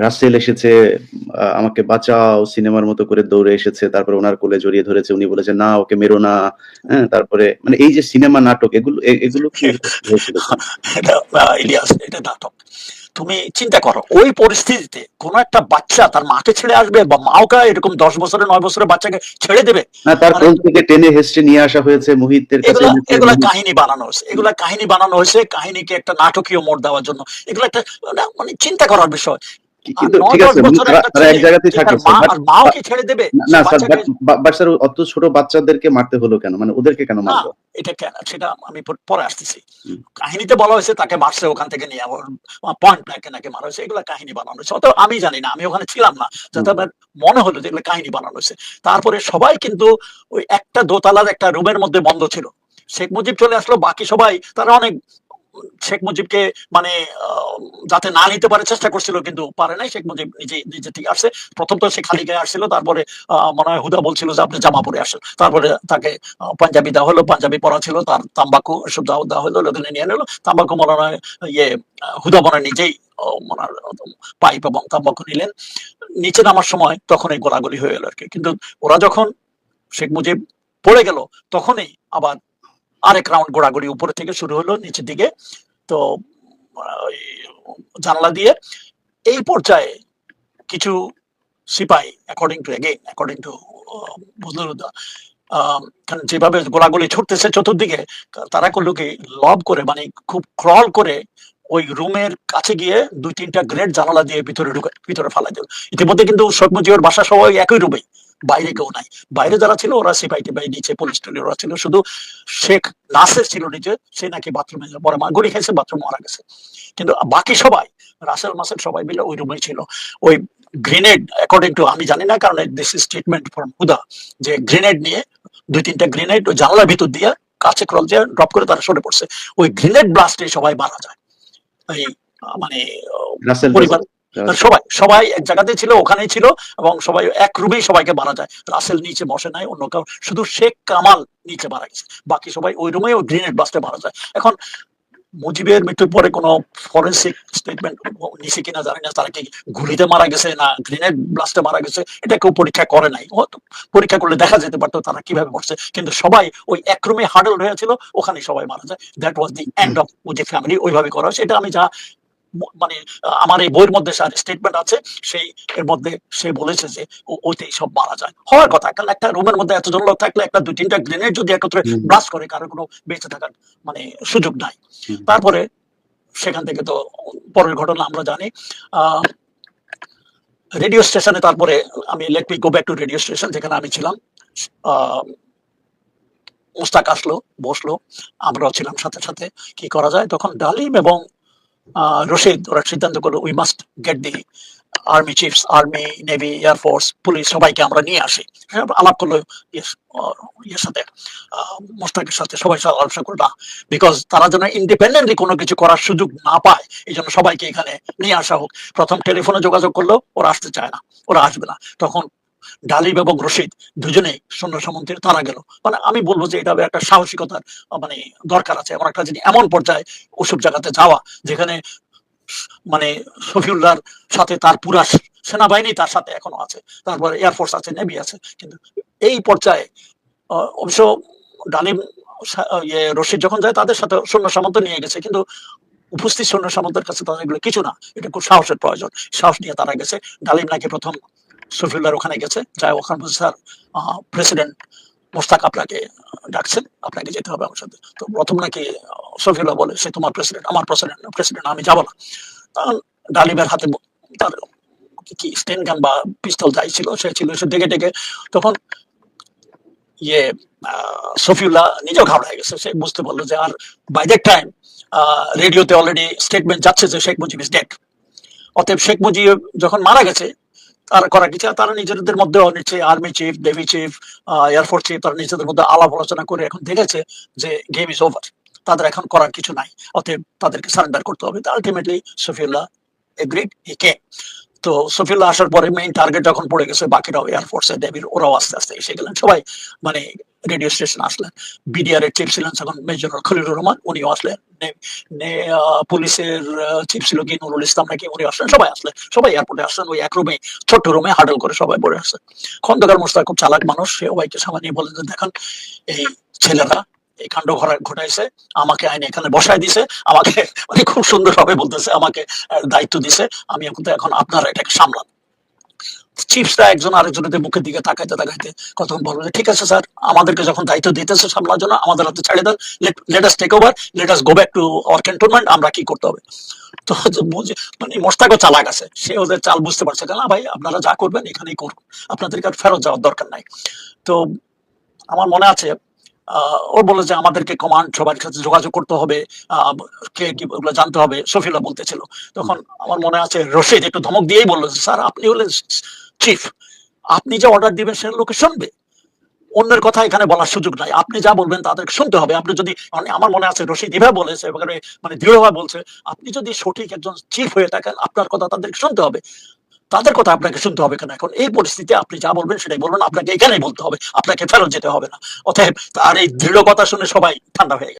রাসেল এসেছে আমাকে বাঁচাও সিনেমার মতো করে দৌড়ে এসেছে। তারপরে উনার কোলে জড়িয়ে ধরেছে। উনি বলেছেন, "না ওকে মেরো না।" হ্যাঁ? তারপরে মানে এই যে সিনেমা নাটক এগুলো এগুলো কি হয়েছিল কিনা? এটা আ ইলিয়াস এটা নাটক। তুমি চিন্তা করো ওই পরিস্থিতিতে কোন একটা বাচ্চা তার মাকে ছেড়ে আসবে বা মাও মাওকে এরকম ১০ বছরের নয় বছরের বাচ্চাকে ছেড়ে দেবে। না তার মানে কোল থেকে টেনে হেঁচড়ে নিয়ে আসা হয়েছে মুহিতের কাছে এগুলা কাহিনী বানানো হয়েছে। এগুলা কাহিনী বানানো হয়েছে কাহিনীকে একটা নাটকীয় মোড় দেওয়ার জন্য। এগুলো একটা মানে চিন্তা করার বিষয়। কি কিন্তু ঠিক আছে মানে তারা এক জায়গাতেই যে তার থাকে মা স্যার। বাট আর মাও কি ছেড়ে দেবে? না স্যার বাট স্যার অত ছোট বাচ্চাদেরকে মারতে হলো কেন? মানে ওদেরকে কেন মারলো? এটা সেটা আমি পরে আসতেছি। কাহিনীতে বলা হয়েছে তাকে মারছে ওখান থেকে নিয়ে পয়েন্ট ব্ল্যাংক নাকি মারা হয়েছে। এগুলা কাহিনী বানানো হয়েছে। অতএব আমি জানি না। আমি ওখানে ছিলাম না। যাতে আমার মনে হলো যে এগুলো কাহিনী বানানো হয়েছে। তারপরে সবাই কিন্তু ওই একটা দোতলার একটা রুমের মধ্যে বন্ধ ছিল। শেখ মুজিব চলে আসলো বাকি সবাই তারা অনেক শেখ মুজিবকে মানে যাতে না নিতে পারে চেষ্টা করছিল, কিন্তু পারে নাই। শেখ মুজিব নিজে নিজে থেকে আসছে। ১ম তো সে খালি গায়ে আসছিল। তারপরে মনে হয় হুদা বলছিল যে, আপনি জামা পরে আসেন। তারপরে তাকে পাঞ্জাবি দেওয়া হলো। পাঞ্জাবি পরা ছিল। তার তাম্বাকু এসব দেওয়া দেওয়া হলো। ওখানে নিয়ে নিল। তাম্বাকু মনে হয় ইয়ে হুদা মনে নিজেই, ও, মনে পাইপ এবং তাম্বাকু নিলেন। নিচে নামার সময় তখন এই গোলাগুলি হয়ে গেল আর কি কিন্তু ওরা যখন শেখ মুজিব পড়ে গেল, তখনই আবার আরেক রাউন্ড গোড়াগড়ি উপরে থেকে শুরু হলো, নিচের দিকে। তো জানালা দিয়ে এই পর্যায়ে কিছু সিপাই according to again according to কারণ যেভাবে গোলাগুলি ছুটতেছে চতুর্দিকে তারা করল কি লব করে মানে খুব ক্রল করে ওই রুমের কাছে গিয়ে দুই তিনটা গ্রেড জানালা দিয়ে ভিতরে ঢুকে, ভিতরে ফালাই দিল। ইতিমধ্যে কিন্তু শেখ বাসা সবাই একই রুমেই। বাইরে কেউ নাই। বাইরে যারা ছিল ওরা সিপাহি-টিপাহি নিচে পুলিশ টুলিশ ওরা ছিল। শুধু শেখ নাসের ছিল নিচে। সে নাকি বাথরুমে পরে মা গুলি খাইছে বাথরুমে মারা গেছে। কিন্তু বাকি সবাই রাসেল মাসেল সবাই মিলে ওই রুমেই ছিল। ওই গ্রেনেড অ্যাকর্ডিং টু আমি জানি না কারণ this is statement from Huda যে গ্রেনেড নিয়ে ২-৩ টা গ্রেনেড ওই জানালার ভিতর দিয়ে কাছে ক্রল দিয়ে ড্রপ করে তারা সরে পড়ছে। ওই গ্রেনেড ব্লাস্টে সবাই মারা যায়। এই মানে পরিবার সবাই, সবাই এক জায়গাতেই ছিল ওখানেই ছিল এবং সবাই এক রুমেই সবাইকে মারা যায়। রাসেল নিচে বসে নাই অন্য কাউ শুধু শেখ কামাল নিচে মারা গেছে। বাকি সবাই ওই রুমেই ওই গ্রেনেড ব্লাস্টে মারা যায়। এখন মুজিবের মৃত্যুর পরে কোন ফরেনসিক স্টেটমেন্ট নিছে কিনা জানি না। তারা কি গুলিতে মারা গেছে না গ্রেনেড ব্লাস্টে মারা গেছে এটা কেউ পরীক্ষা করে নাই। পরীক্ষা করলে দেখা যেতে পারতো তারা কীভাবে মরছে। কিন্তু সবাই ওই এক রুমে হাডল হয়েছিল ওখানে সবাই মারা যায়। That was the end of Mujib family ওইভাবে করা হয়েছে। এটা আমি যা মানে আমার এই বইয়ের মধ্যে স্টেটমেন্ট আছে সেই এর মধ্যে সে বলেছে যে ও ওতেই সব মারা যায়। হওয়ার কথা। কারণ একটা রুমের মধ্যে এতজন লোক থাকলে একটা ২-৩ টা গ্রেনেড যদি একত্রে। ব্লাস্ট করে কারও কোনো বেঁচে থাকার মানে সুযোগ নাই। তারপরে সেখান থেকে তো পরের ঘটনা আমরা জানি। রেডিও স্টেশনে তারপরে আমি let me go back to radio station যেখানে আমি ছিলাম। মোস্তাক আসলো, বসল। আমরাও ছিলাম সাথে, সাথে। কি করা যায়? তখন ডালিম এবং রশিদ ওরা সিদ্ধান্ত করল we must get the army chiefs, army, navy, air force, police সবাইকে আমরা নিয়ে আসি। আলাপ করল ইয়ের সাথে মোস্তাকের সাথে সবাই সাথে আলোচনা করল না। বিকজ তারা যেন ইন্ডিপেন্ডেন্টলি কোনো কিছু করার সুযোগ না পায় এজন্য সবাইকে এখানে নিয়ে আসা হোক। প্রথম টেলিফোনে যোগাযোগ করল ওরা আসতে চায় না। ওরা আসবে না। তখন ডালিম এবং রশিদ দুজনেই সৈন্য সামন্তের তারা গেল। মানে আমি বলব যে এটা একটা সাহসিকতার মানে দরকার আছে। এমন একটা জিনিস এমন পর্যায়ে ওসব জায়গাতে যাওয়া যেখানে মানে শফিউল্লাহর সাথে তার পুরা সেনাবাহিনী তার সাথে এখনও আছে। তারপরে এয়ার ফোর্স আছে, নেভি আছে। কিন্তু এই পর্যায়ে অবশ্য ডালিম ইয়ে রশিদ যখন যায় তাদের সাথে সৈন্য সামন্ত নিয়ে গেছে। কিন্তু উপস্থিত সৈন্য সামন্তের কাছে তাদের এগুলো কিছু না। এটা খুব সাহসের প্রয়োজন। সাহস নিয়ে তারা গেছে। ডালিম নাকি ১ম শফিউল্লাহর ওখানে গেছে। যায় ওখানে স্যার প্রেসিডেন্ট মোস্তাক আপনাকে ডাকছেন। আপনাকে যেতে হবে আমার সাথে। তো প্রথম নাকি শফিউল্লাহ বলে সে তোমার প্রেসিডেন্ট, আমার প্রেসিডেন্ট প্রেসিডেন্ট আমি যাব না। ডালিমের হাতে তার কি স্টেন গান বা পিস্তল যাই ছিল সে ছিল সে ডেকে, ডেকে তখন ইয়ে আ শফিউল্লাহ নিজেও ঘাবড়ে গেছে। সে বুঝতে পারল যে আর বাই দ্যাট টাইম রেডিওতে অলরেডি স্টেটমেন্ট যাচ্ছে যে শেখ মুজিব ইজ ডেড। অতএব শেখ মুজিব যখন মারা গেছে তারা করা কিছু তারা নিজেদের মধ্যে নিচে army chief, navy chief, air force air chief তারা নিজেদের মধ্যে আলাপ আলোচনা করে এখন দেখেছে যে গেম ইজ ওভার। তাদের এখন করার কিছু নাই। অতএব তাদেরকে সারেন্ডার করতে হবে। Ultimately Safiullah agreed he came. তো সফিউল্লাহ আসার পরে মেইন টার্গেট যখন পড়ে গেছে, বাকিরাও এয়ারফোর্সে ডেভির ওরাও আস্তে আস্তে এসে গেলেন। সবাই মানে রেডিও স্টেশন আসলেন। বিডিআর এর চিফ ছিলেন তখন মেজর খলিলুর রহমান, উনিও আসলেন। পুলিশের চিফ ছিল কি নুরুল ইসলাম নাকি উনি আসলেন। সবাই আসলেন। সবাই এয়ারপোর্টে আসলেন। ওই এক রুমে ছোট্ট রুমে হাডল করে সবাই পড়ে আসছে খন্দকার মোস্তাক খুব চালাক মানুষ। সে সবাইকে সামনে নিয়ে বলেন যে, দেখেন, এই ছেলেরা এই কাণ্ড ঘটাইছে, আমাকে আইনে এখানে বসায় দিছে, আমাকে মানে খুব সুন্দর ভাবে বলতেছে, আমাকে দায়িত্ব দিছে, আমি কিন্তু এখন আপনারা এটাকে সামলান চিফসরা একজন আরেকজনের মুখের দিকে তাকাইতে তাকাইতে কতক্ষণ বলব ঠিক আছে স্যার, আমাদেরকে যখন দায়িত্ব দিতেছে সামলার জন্য, আমাদের হাতে ছেড়ে দেন let us take over let us go back to our cantonment আমরা কি করতে হবে? তো মানে মোস্তাকও চালাক আছে, সে ওদের চাল বুঝতে পারছে না, ভাই, আপনারা যা করবেন এখানেই করুন, আপনাদেরকে আর ফেরত যাওয়ার দরকার নাই। তো আমার মনে আছে ও বলে যে আমাদেরকে কমান্ড সবার সাথে যোগাযোগ করতে হবে। কে কি ওগুলো জানতে হবে সফিলা বলতেছিল। তখন আমার মনে আছে রশিদ একটু ধমক দিয়েই বলল স্যার, আপনি হলেন চিফ আপনি যে অর্ডার দিবেন সে লোকে শুনবে। অন্যের কথা এখানে বলার সুযোগ নাই। আপনি যা বলবেন তাদেরকে শুনতে হবে। আপনি যদি মানে আমার মনে আছে রশিদ এভাবে বলেছে এবারে মানে দৃঢ়ভাবে বলছে, আপনি যদি সঠিক একজন চিফ হয়ে থাকেন, আপনার কথা তাদেরকে শুনতে হবে। তাদের কথা আপনাকে শুনতে হবে কেন? এখন এই পরিস্থিতি আপনি যা বলবেন সেটাই বলবেন, আপনাকে এখানেই বলতে হবে, আপনাকে ফেরত যেতে হবে না। অতএব আর এই দৃঢ় কথা শুনে সবাই ঠান্ডা হয়ে